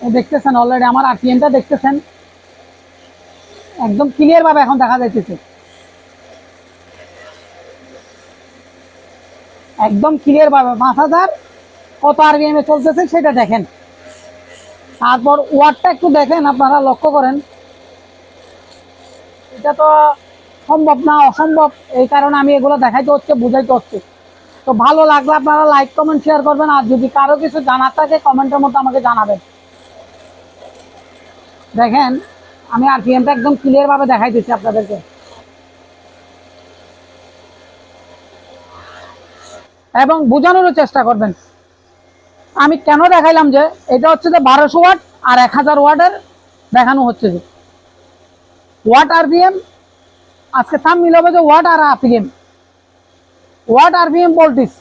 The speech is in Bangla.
দেখতেছেন অলরেডি আমার আরপিএমটা দেখতেছেন। একদম ক্লিয়ার ভাবে এখন দেখা যাইতেছে। একদম ক্লিয়ার ভাবে। পাঁচ হাজার কত আরবিএম এ চলতেছে সেটা দেখেন। তারপর ওয়ার্ডটা একটু দেখেন, আপনারা লক্ষ্য করেন। এটা তো সম্ভব না, অসম্ভব। এই কারণে আমি এগুলো দেখাইতে হচ্ছে, বুঝাইতে হচ্ছে। তো ভালো লাগলে আপনারা লাইক কমেন্ট শেয়ার করবেন। আর যদি কারও কিছু জানার থাকে কমেন্টের মধ্যে আমাকে জানাবেন। দেখেন, আমি আরপিএমটা একদম ক্লিয়ার ভাবে দেখাই দিচ্ছি আপনাদেরকে। এবং বোঝানোরও চেষ্টা করবেন। আমি কেন দেখাইলাম যে, এটা হচ্ছে যে বারোশো ওয়াট আর এক হাজার ওয়াটের দেখানো হচ্ছে যে। ওয়াট আরপিএম আজকে থাম মিল হবে যে ওয়াট আর আরপিএম ওয়াট আরপিএম ভোল্টেজ